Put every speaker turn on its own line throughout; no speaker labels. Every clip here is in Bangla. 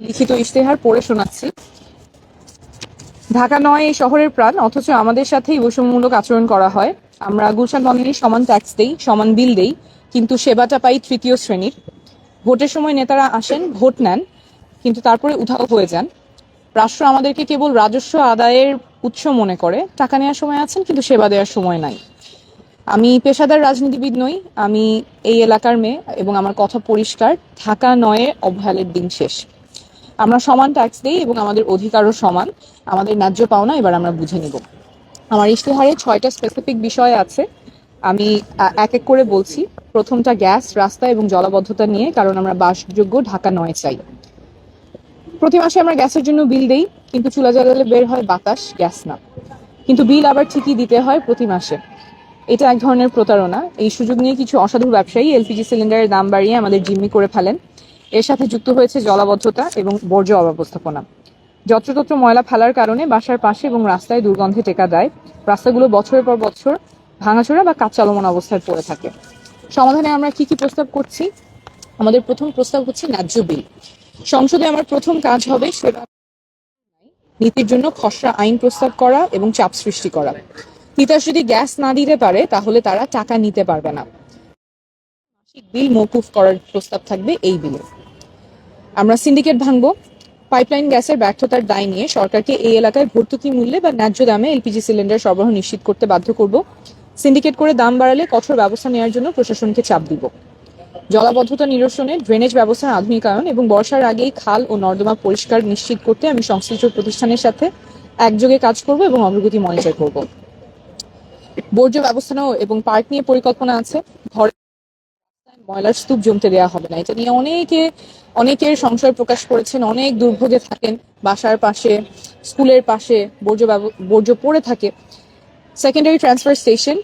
লিখিত ইশতেহার পড়ে শোনাচ্ছি। ঢাকা নয় এই শহরের প্রাণ, অথচ আমাদের সাথেই বৈষম্যমূলক আচরণ করা হয়। আমরা গুলশান বন্দরে সমান ট্যাক্স দেই, সমান বিল দেই, কিন্তু সেবাটা পাই তৃতীয় শ্রেণির। ভোটের সময় নেতারা আসেন, ভোট নেন, কিন্তু তারপরে উধাও হয়ে যান। রাষ্ট্র আমাদেরকে কেবল রাজস্ব আদায়ের উৎস মনে করে। টাকা নেওয়ার সময় আছেন, কিন্তু সেবা দেওয়ার সময় নাই। আমি পেশাদার রাজনীতিবিদ নই, আমি এই এলাকার মেয়ে এবং আমার কথা পরিষ্কার। ঢাকা নয়ে অবহেলের দিন শেষ। আমরা সমান ট্যাক্স দিই এবং আমাদের অধিকারও সমান। আমাদের ন্যায্য পাওনা এবার আমরা বুঝে নিব। আমার ইশতেহারে ছয়টা স্পেসিফিক বিষয় আছে। আমি এক এক করে বলছি। প্রথমটা গ্যাস রাস্তা এবং জলাবদ্ধতা নিয়ে, কারণ আমরা বাসযোগ্য ঢাকা নয় চাই। প্রতি মাসে আমরা গ্যাসের জন্য বিল দেই, কিন্তু চুলা জ্বালালে বের হয় বাতাস গ্যাস না। কিন্তু বিল আবার ঠিকই দিতে হয় প্রতি মাসে। এটা এক ধরনের প্রতারণা। এই সুযোগ নিয়ে কিছু অসাধু ব্যবসায়ী এলপিজি সিলিন্ডারের দাম বাড়িয়ে আমাদের জিম্মি করে ফেলেন। এর সাথে যুক্ত হয়েছে জলাবদ্ধতা এবং বর্জ্য অব্যবস্থাপনা। যত্রতত্র ময়লা ফেলার কারণে বাসার পাশে এবং রাস্তায় দুর্গন্ধে টেকা দেয়। রাস্তাগুলো বছরের পর বছর ভাঙাচোরা বা কাজ চলমান অবস্থায় পড়ে থাকে। সমাধানে আমরা কি কি প্রস্তাব করছি? আমাদের প্রথম প্রস্তাব হচ্ছে ন্যায্য বিল। সংসদে আমার প্রথম কাজ হবে সেবা নীতির জন্য খসড়া আইন প্রস্তাব করা এবং চাপ সৃষ্টি করা। তিতাস যদি গ্যাস না দিতে পারে, তাহলে তারা টাকা নিতে পারবে না। বিল মৌকুফ করার প্রস্তাব থাকবে এই বিলে। আমরা সিন্ডিকেট ভাঙবো। পাইপলাইন গ্যাসের ব্যর্থতার দায় নিয়ে সরকারকে এই এলাকায় ভর্তুকি মূল্যে বা ন্যায্য দামে এলপিজি সিলিন্ডার সরবরাহ নিশ্চিত করতে বাধ্য করব। সিন্ডিকেট করে দাম বাড়ালে কঠোর ব্যবস্থা নেওয়ার জন্য প্রশাসনকে চাপ দিব। জলাবদ্ধতা নিরসনে ড্রেনেজ ব্যবস্থার আধুনিকায়ন এবং বর্ষার আগেই খাল ও নর্দমা পরিষ্কার নিশ্চিত করতে আমি সংশ্লিষ্ট প্রতিষ্ঠানের সাথে একযোগে কাজ করব এবং অগ্রগতি মনিটর করব। বর্জ্য ব্যবস্থাপনা এবং পার্ক নিয়ে পরিকল্পনা আছে। ঘরে ময়লার স্তূপ জমতে দেওয়া হবে না। এটা নিয়ে অনেকে, অনেকের সংশয় প্রকাশ করেছেন, অনেক দুর্ভোগে থাকেন, বাসার পাশে, স্কুলের পাশে, বর্জ্য বর্জ্য পড়ে থাকে। সেকেন্ডারি ট্রান্সফার স্টেশন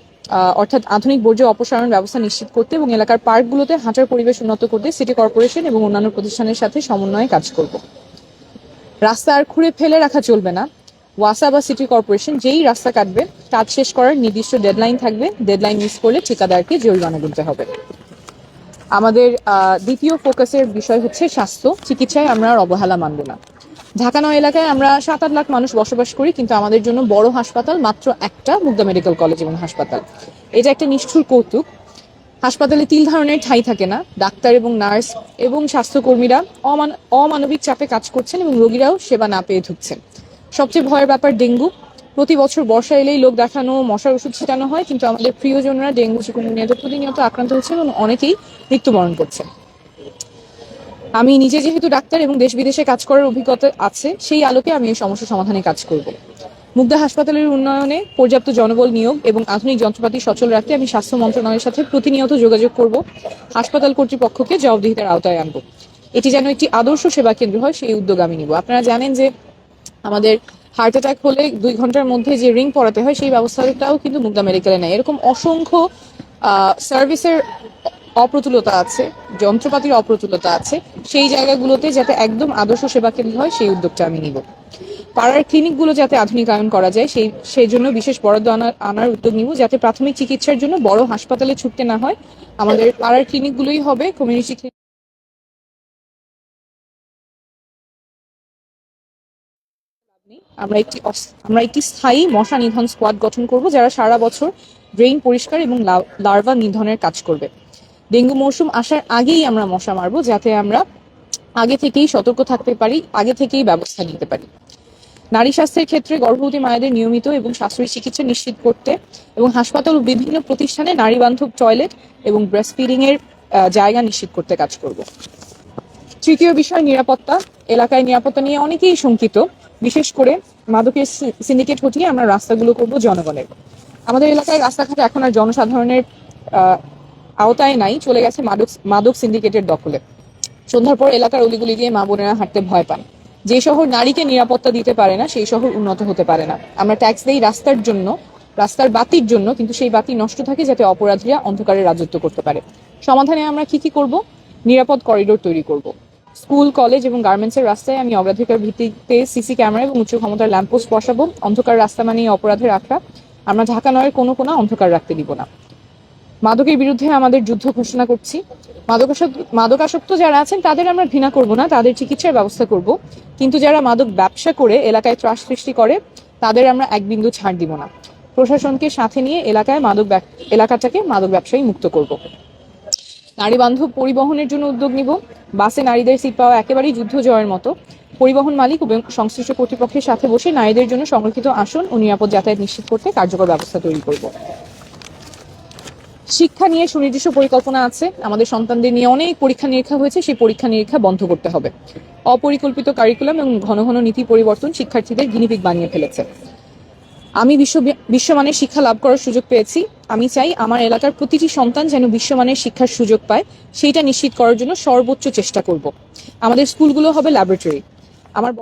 অর্থাৎ আধুনিক বর্জ্য অপসারণ ব্যবস্থা নিশ্চিত করতে এবং এলাকার পার্কগুলোতে হাঁটার পরিবেশ উন্নত করতে সিটি কর্পোরেশন এবং অন্যান্য প্রতিষ্ঠানের সাথে সমন্বয়ে কাজ করব। রাস্তা আর খুঁড়ে ফেলে রাখা চলবে না। ওয়াসা বা সিটি কর্পোরেশন যেই রাস্তা কাটবে, কাজ শেষ করার নির্দিষ্ট ডেডলাইন থাকবে। ডেডলাইন মিস করলে ঠিকাদারকে জরিমানা গুনতে হবে। আমাদের দ্বিতীয় ফোকাসের বিষয় হচ্ছে স্বাস্থ্য। চিকিৎসায় আমরা আর অবহেলা মানব না। ঢাকা নয় এলাকায় আমরা সাত আট লাখ মানুষ বসবাস করি, কিন্তু আমাদের জন্য বড় হাসপাতাল মাত্র একটা মুগদা মেডিকেল কলেজ এবং হাসপাতাল। এটা একটা নিষ্ঠুর কৌতুক। হাসপাতালে তিল ধারণের ঠাঁই থাকে না। ডাক্তার এবং নার্স এবং স্বাস্থ্যকর্মীরা অমান, অমানবিক চাপে কাজ করছেন এবং রোগীরাও সেবা না পেয়ে ঢুকছেন সবচেয়ে ভয়ের ব্যাপার ডেঙ্গু। প্রতি বছর বর্ষা এলেই লোক দেখানো, মশার ওষুধ ছিটানো হয়, কিন্তু আমাদের প্রিয়জনরা ডেঙ্গু চিকুনগুনিয়াতে প্রতিনিয়ত আক্রান্ত হচ্ছেন এবং অনেকেই মৃত্যুবরণ করছেন। আমি নিজে যেহেতু ডাক্তার এবং দেশ বিদেশে কাজ করার অভিজ্ঞতা আছে, সেই আলোকে আমি এই সমস্যা সমাধানে কাজ করব। মুগদা হাসপাতালের উন্নয়নে পর্যাপ্ত জনবল নিয়োগ এবং আধুনিক যন্ত্রপাতি সচল রাখতে আমি স্বাস্থ্য মন্ত্রণালয়ের সাথে প্রতিনিয়ত যোগাযোগ করব। হাসপাতাল কর্তৃপক্ষকে জবাবদিহিতার আওতায় আনব। এটি যেন একটি আদর্শ সেবা কেন্দ্র হয়, সেই উদ্যোগ আমি নিব। আপনারা জানেন যে আমাদের হার্ট অ্যাটাক হলে দুই ঘণ্টার মধ্যে যে রিং পড়াতে হয়, সেই ব্যবস্থাটাও কিন্তু মুগদা মেডিকেলে নেই এরকম অসংখ্য সার্ভিসের অপ্রতুলতা আছে, যন্ত্রপাতির অপ্রতুলতা আছে, সেই জায়গাগুলোতে যাতে একদম আদর্শ সেবা কেন্দ্র হয়, সেই উদ্যোগটা আমি নিব। পাড়ার ক্লিনিকগুলো যাতে আধুনিকায়ন করা যায়, সেই সেই জন্য বিশেষ বরাদ্দ আনার আনার উদ্যোগ নিব, যাতে প্রাথমিক চিকিৎসার জন্য বড় হাসপাতালে ছুটতে না হয়। আমাদের পাড়ার ক্লিনিকগুলোই হবে কমিউনিটি আমরা একটি আমরা একটি স্থায়ী মশা নিধন স্কোয়াড গঠন করব, যারা সারা বছর ড্রেন পরিষ্কার এবং লার্ভা নিধনের কাজ করবে। ডেঙ্গু মৌসুম আসার আগেই আমরা মশা মারবো, যাতে আমরা আগে থেকেই সতর্ক থাকতে পারি, আগে থেকেই ব্যবস্থা নিতে পারি। নারী স্বাস্থ্যের ক্ষেত্রে গর্ভবতী মায়েদের নিয়মিত এবং সাশ্রয়ী চিকিৎসা নিশ্চিত করতে এবং হাসপাতাল ও বিভিন্ন প্রতিষ্ঠানে নারী বান্ধব টয়লেট এবং ব্রেস্ট ফিডিং এর জায়গা নিশ্চিত করতে কাজ করব। তৃতীয় বিষয় নিরাপত্তা। এলাকায় নিরাপত্তা নিয়ে অনেকেই শঙ্কিত। বিশেষ করে মাদকের সিন্ডিকেট হটিয়ে আমরা রাস্তাগুলো করব জনগণের। আমাদের এলাকায় রাস্তাঘাট এখন আর জনসাধারণের আওতায় নাই, চলে গেছে মাদক মাদক সিন্ডিকেটের দখলে। সন্ধ্যার পর এলাকার অলিগুলি দিয়ে মা বোনেরা হাঁটতে ভয় পান। যে শহর নারীকে নিরাপত্তা দিতে পারে না, সেই শহর উন্নত হতে পারে না। আমরা ট্যাক্স দেই রাস্তার জন্য, রাস্তার বাতির জন্য, কিন্তু সেই বাতি নষ্ট থাকে যাতে অপরাধীরা অন্ধকারে রাজত্ব করতে পারে। সমাধানে আমরা কি কি করব? নিরাপদ করিডোর তৈরি করব। স্কুল, কলেজ এবং গার্মেন্টসের রাস্তায় আমি অগ্রাধিকার ভিত্তিতে সিসি ক্যামেরা এবং উচ্চ ক্ষমতার ল্যাম্পপোস্ট বসাবো। অন্ধকার রাস্তা মানেই অপরাধের আখড়া। আমরা ঢাকা নয়ের কোনো কোনো অন্ধকার রাখতে দিব না। মাদকের বিরুদ্ধে আমাদের যুদ্ধ ঘোষণা করছি। মাদকাসক্ত মাদকাসক্ত যারা আছেন, তাদের আমরা ঘৃণা করব না, তাদের চিকিৎসার ব্যবস্থা করব। কিন্তু যারা মাদক ব্যবসা করে, এলাকায় ত্রাস সৃষ্টি করে, তাদের আমরা এক বিন্দু ছাড় দিব না। প্রশাসনকে সাথে নিয়ে এলাকায় মাদক এলাকাটাকে মাদক ব্যবসায়ী মুক্ত করব। নারী বান্ধব পরিবহনের জন্য উদ্যোগ নিব। বাসে নারীদের সিট পাওয়া একেবারেই যুদ্ধ জয়ের মতো। পরিবহন মালিক এবং সংশ্লিষ্ট কর্তৃপক্ষের সাথে বসে নারীদের জন্য সংরক্ষিত আসন ও নিরাপদ যাতায়াত নিশ্চিত করতে কার্যকর ব্যবস্থা তৈরি করব। শিক্ষা নিয়ে সুনির্দিষ্ট পরিকল্পনা আছে। আমাদের সন্তানদের নিয়ে অনেক পরীক্ষা নিরীক্ষা হয়েছে। সেই পরীক্ষা নিরীক্ষা বন্ধ করতে হবে। অপরিকল্পিত কারিকুলাম এবং ঘন ঘন নীতি পরিবর্তন শিক্ষার্থীদের গিনিপিক বানিয়ে ফেলেছে। আমি বিশ্ব বিশ্বমানের শিক্ষা লাভ করার সুযোগ পেয়েছি। আমি চাই আমার এলাকার প্রতিটি সন্তান যেন বিশ্বমানের শিক্ষার সুযোগ পায়। সেইটা নিশ্চিত করার জন্য সর্বোচ্চ চেষ্টা করব। আমাদের স্কুলগুলো হবে ল্যাবরেটরি আমার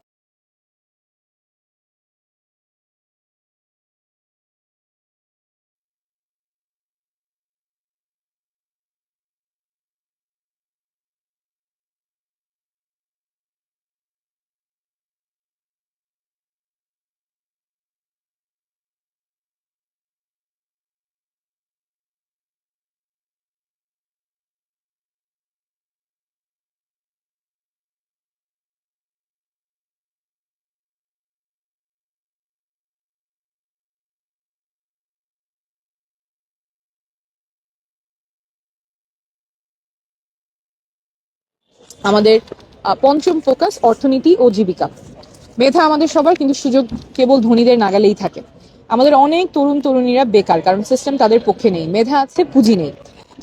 আমাদের পঞ্চম ফোকাস অর্থনীতি ও জীবিকা। মেধা আমাদের সবার, কিন্তু সুযোগ কেবল ধনীদের নাগালেই থাকে। আমাদের অনেক তরুণ তরুণীরা বেকার, কারণ সিস্টেম তাদের পক্ষে নেই। মেধা আছে, পুঁজি নেই।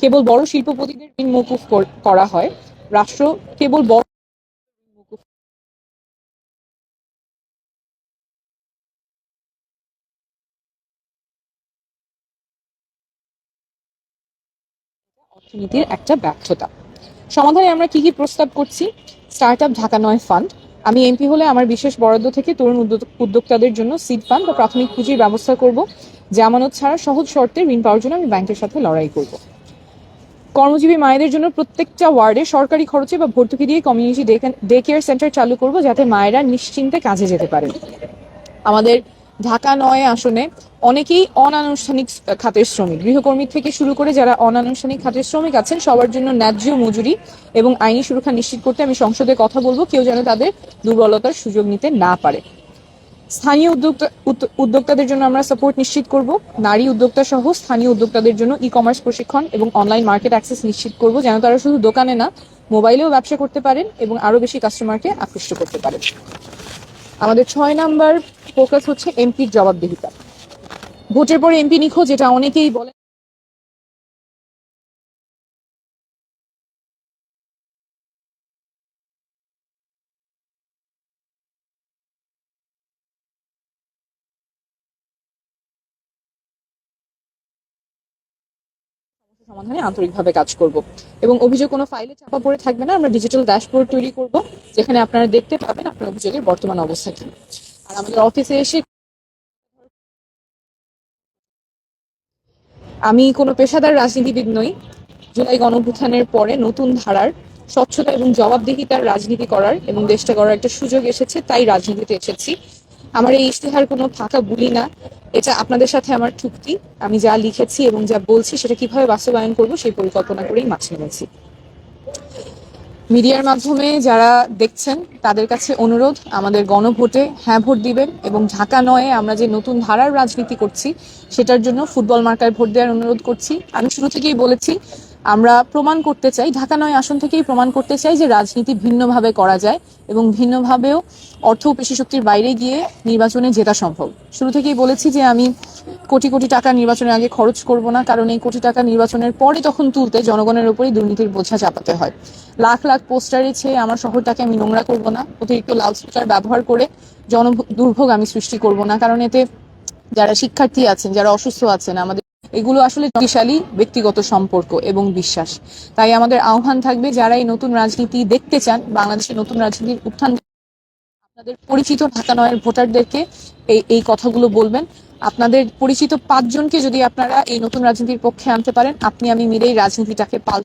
কেবল বড় শিল্পপতিদের ঋণ মকুফ করা হয়। রাষ্ট্র কেবল বড় অর্থনীতির একটা ব্যর্থতা। সমাধানে আমরা কি কি প্রস্তাব করছি? স্টার্ট আপ ঢাকা নয় ফান্ড আমি এমপি হলে আমার বিশেষ বরাদ্দ থেকে তরুণ উদ্যোক্তাদের জন্য সিড ফান্ড বা প্রাথমিক পুঁজির ব্যবস্থা করব। জামানত ছাড়া সহজ শর্তে ঋণ পাওয়ার জন্য আমি ব্যাংকের সাথে লড়াই করব। কর্মজীবী মায়েদের জন্য প্রত্যেকটা ওয়ার্ডে সরকারি খরচে বা ভর্তুকি দিয়ে কমিউনিটি ডে কেয়ার সেন্টার চালু করব যাতে মায়েরা নিশ্চিন্তে কাজে যেতে পারে আমাদের ঢাকা নয় আসনে অনেকেই অনানুষ্ঠানিক খাতের শ্রমিক। গৃহকর্মী থেকে শুরু করে যারা অনানুষ্ঠানিক খাতের শ্রমিক আছেন, সবার জন্য ন্যায্য মজুরি এবং আইনি সুরক্ষা নিশ্চিত করতে আমি সংসদে কথা বলব। কেউ যেন তাদের দুর্বলতার সুযোগ নিতে না পারে। স্থানীয় উদ্যোক্তা উদ্যোক্তাদের জন্য আমরা সাপোর্ট নিশ্চিত করব। নারী উদ্যোক্তা সহ স্থানীয় উদ্যোক্তাদের জন্য ই কমার্স প্রশিক্ষণ এবং অনলাইন মার্কেট অ্যাক্সেস নিশ্চিত করব, যেন তারা শুধু দোকানে না মোবাইলেও ব্যবসা করতে পারেন এবং আরও বেশি কাস্টমারকে আকৃষ্ট করতে পারেন। আমাদের ছয় নাম্বার ফোকাস হচ্ছে এমপির জবাবদিহিতা। ভোটের পর এমপি নিখোঁজ এটা অনেকেই বলে। সমাধানে আন্তরিকভাবে কাজ করব। এবং অভিযোগ কোনো ফাইলে চাপা পড়ে থাকবে না, আমরা ডিজিটাল ড্যাশবোর্ড তৈরি করব, যেখানে আপনারা দেখতে পাবেন আপনার অভিযোগের বর্তমান অবস্থা কি। আর আমাদের অফিসে এসে আমি কোনো পেশাদার রাজনীতিবিদ নই। জুলাই গণঅভ্যুত্থানের পরে নতুন ধারার স্বচ্ছতা এবং জবাবদিহিতার রাজনীতি করার এবং দেশটা করার একটা সুযোগ এসেছে, তাই রাজনীতিতে এসেছি। আমার এই ইশতেহার কোনো ফাঁকা বুলি না। এটা আপনাদের সাথে আমার চুক্তি। আমি যা লিখেছি এবং যা বলছি সেটা কীভাবে বাস্তবায়ন করব সেই পরিকল্পনা করেই মাছ নিয়েছি মিডিয়ার মাধ্যমে যারা দেখছেন, তাদের কাছে অনুরোধ, আমাদের গণভোটে হ্যাঁ ভোট দিবেন এবং ঢাকা নয়ে আমরা যে নতুন ধারার রাজনীতি করছি, সেটার জন্য ফুটবল মার্কায় ভোট দেওয়ার অনুরোধ করছি। আমি শুরু থেকেই বলেছি আমরা প্রমাণ করতে চাই, ঢাকা নয় আসন থেকেই প্রমাণ করতে চাই যে রাজনীতি ভিন্নভাবে করা যায় এবং ভিন্নভাবেও অর্থ ও শক্তির বাইরে গিয়ে নির্বাচনে জেতা সম্ভব। শুরু থেকেই বলেছি যে আমি কোটি কোটি টাকা নির্বাচনের আগে খরচ করব না, কারণ এই কোটি টাকা নির্বাচনের পরে তখন তুলতে জনগণের উপরেই দুর্নীতির বোঝা চাপাতে হয়। লাখ লাখ পোস্টারে ছেয়ে আমার শহরটাকে আমি নোংরা করব না, অতিরিক্ত লাউডস্পিকার ব্যবহার করে জন দুর্ভোগ আমি সৃষ্টি করব না, কারণ এতে যারা শিক্ষার্থী আছেন, যারা অসুস্থ আছেন, আমাদের এগুলো আসলে শক্তিশালী ব্যক্তিগত সম্পর্ক এবং বিশ্বাস। তাই আমাদের আহ্বান থাকবে যারা এই নতুন রাজনীতি দেখতে চান, বাংলাদেশের নতুন রাজনীতির উত্থান, আপনাদের পরিচিত ঢাকা নয়ের ভোটারদেরকে এই এই কথাগুলো বলবেন। আপনাদের পরিচিত পাঁচজনকে যদি আপনারা এই নতুন রাজনীতির পক্ষে আনতে পারেন, আপনি আমি মিলেই রাজনীতিটাকে পাল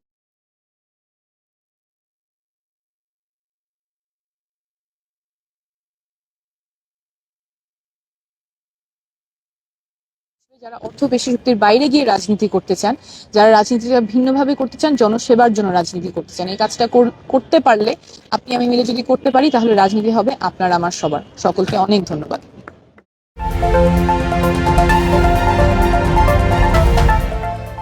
যারা অর্থ পেশি শক্তির বাইরে গিয়ে রাজনীতি করতে চান, যারা রাজনীতিটা ভিন্নভাবে করতে চান, জনসেবার জন্য রাজনীতি করতে চান, এই কাজটা কর- করতে পারলে আপনি, আমি মিলে যদি করতে পারি, তাহলে রাজনীতি হবে আপনার, আমার, সবার। সকলকে অনেক ধন্যবাদ।